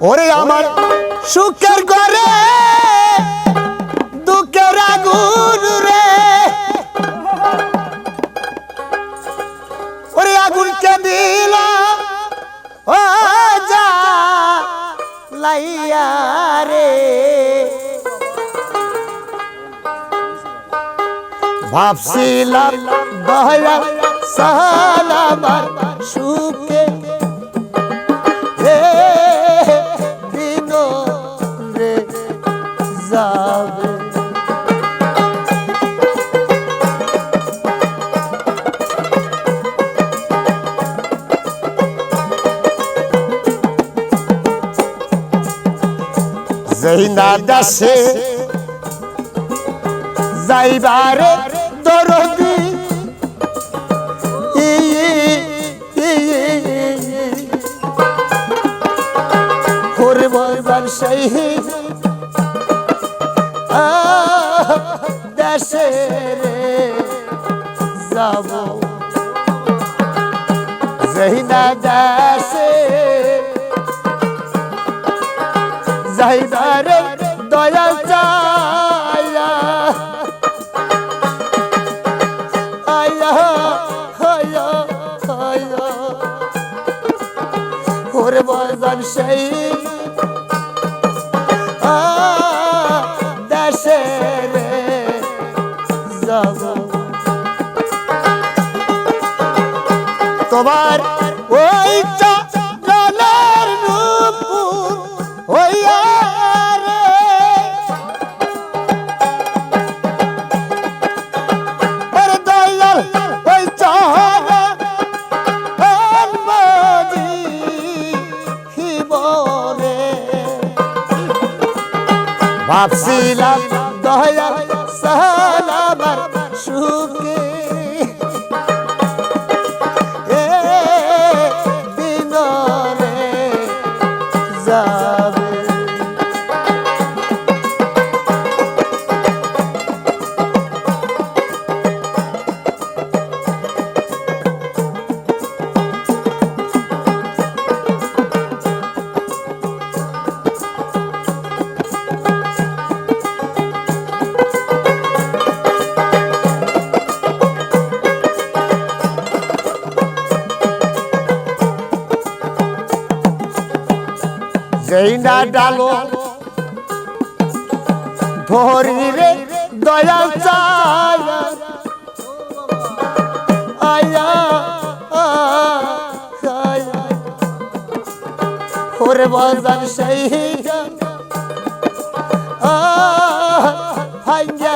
ওরে আমার সুখের ঘরে, দুঃখের আগুন রে। ওরে আগুনকে দিলাম, ও যা লাইয়া রে। ভাবছিলাম দয়া সালামার সুখে জৈনা দাসে। যাইবারে দরদি। সেই দেশে যাব। জহিনা দেশে যাইবারে দয়াল চায়া। আয়া আয়া আয়া। ওরে বাজান সেই তোমার ওই চালের ভাবছিলাম দয়া সালামার যেই না ডালো। ধরি রে দয়াল চায়া আয়া ওরে বাজান সেই হাইয়া।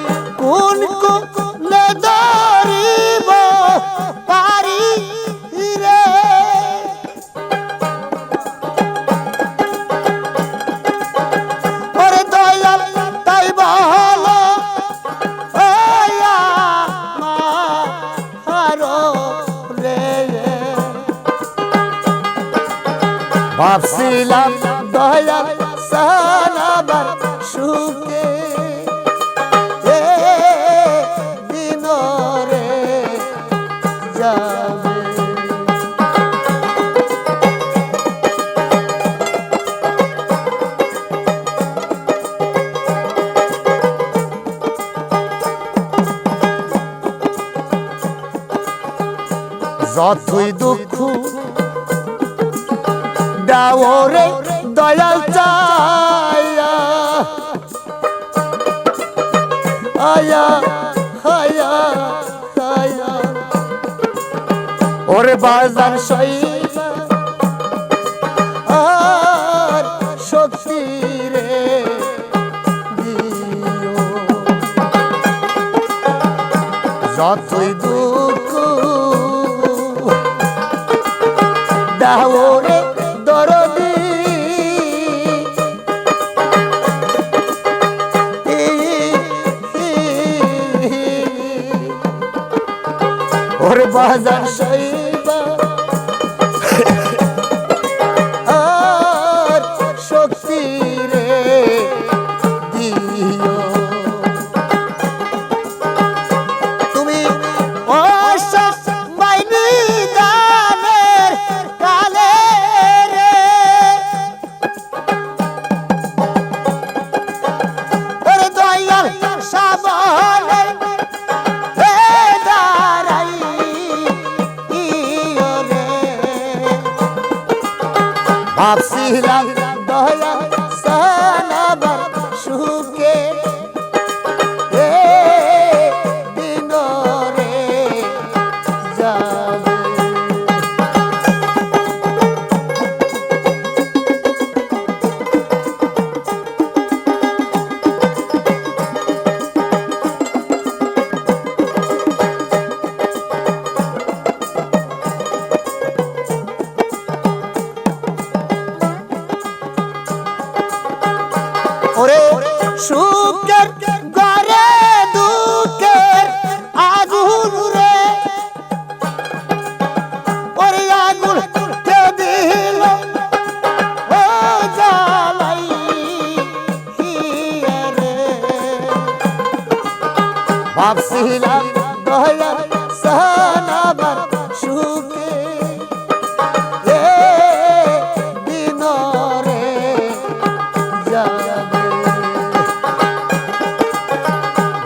ভাবছিলাম দয়াল সালাবার সুখে এ দিন রে যাবে। যতই দুঃখ দাও রে দয়াল চায়া আয়া আয়া আয়া ওরে বাজার সইবা আর শক্তি রে যতই দুঃখ দাও ওরে বাজার ভাবছিলাম দয়া কহলার সহনাবার সুখে।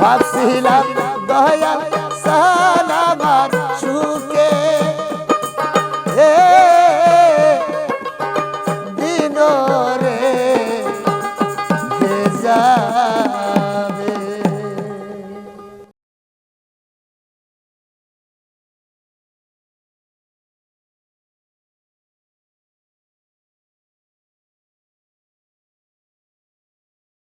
ভাবছিলাম দয়াল সানাবার সুখে।